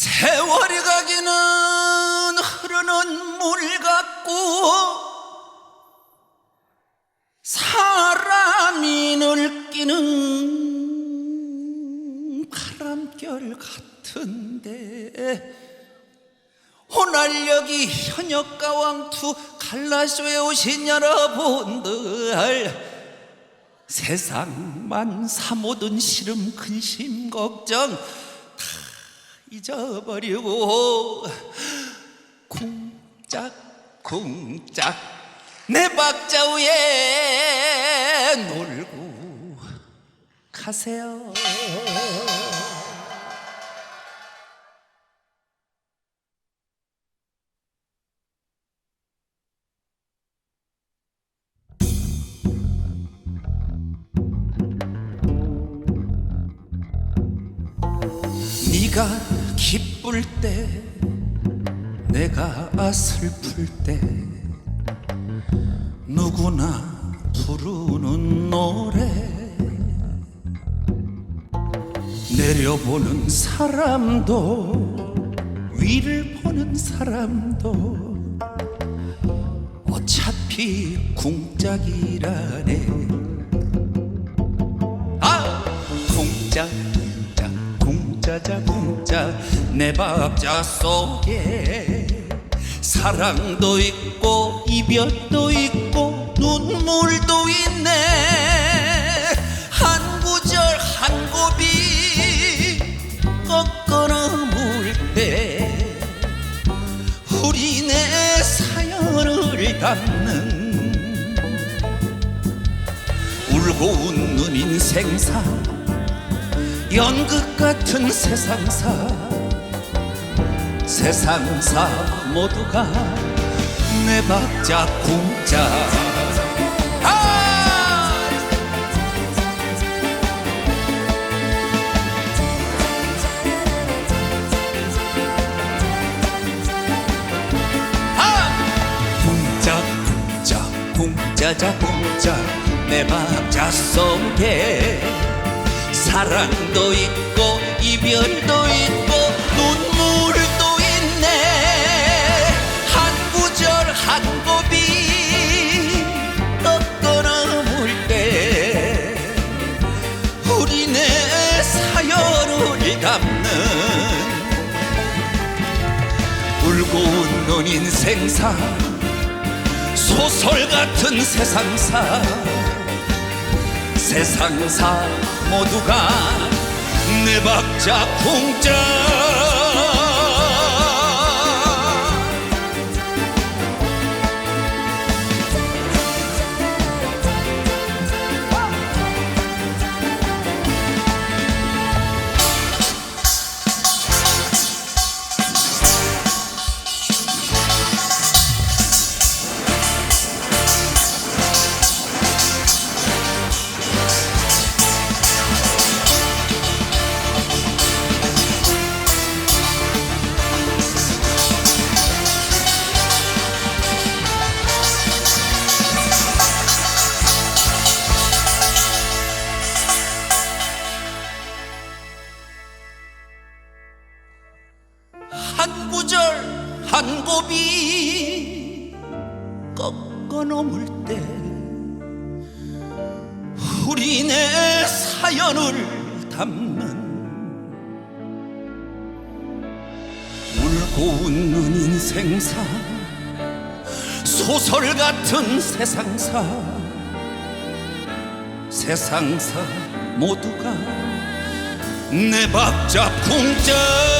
세월이 가기는 흐르는 물 같고 사람이 늙기는 바람결 같은데 오늘 여기 현역가 왕투 갈라쇼에 오신 여러분들 세상만 사모든 시름 근심 걱정 다 잊어버리고 쿵짝 쿵짝 내 박자 위에 놀고 가세요. 네가 기쁠 때 내가 슬플 때 누구나 부르는 노래 내려보는 사람도 위를 보는 사람도 어차피 궁짝이라네. 아 궁짝 궁짜자 궁짝 내 박자 속에. 사랑도 있고 이별도 있고 눈물도 있네. 한 구절 한 고비 꺾어 넘을 때 우리 내 사연을 담는 울고 웃는 인생사 연극 같은 세상사 세상사 모두가 내 박자 궁자 아! 아! 궁짝 궁짝 궁짜자 궁짝 내 박자 속에 사랑도 있고 이별도 있고 눈물도 있네. 한 구절 한 고비 꺾어 넘을 때. 우리 내 사연을 담는 울고 웃는 인생사 소설 같은 세상사. 세상사 모두가 내 박자 풍자 한 구절 한 고비 꺾어 넘을 때 우리 내 사연을 담는 울고 웃는 인생사 소설 같은 세상사. 세상사 모두가 내 박자 풍자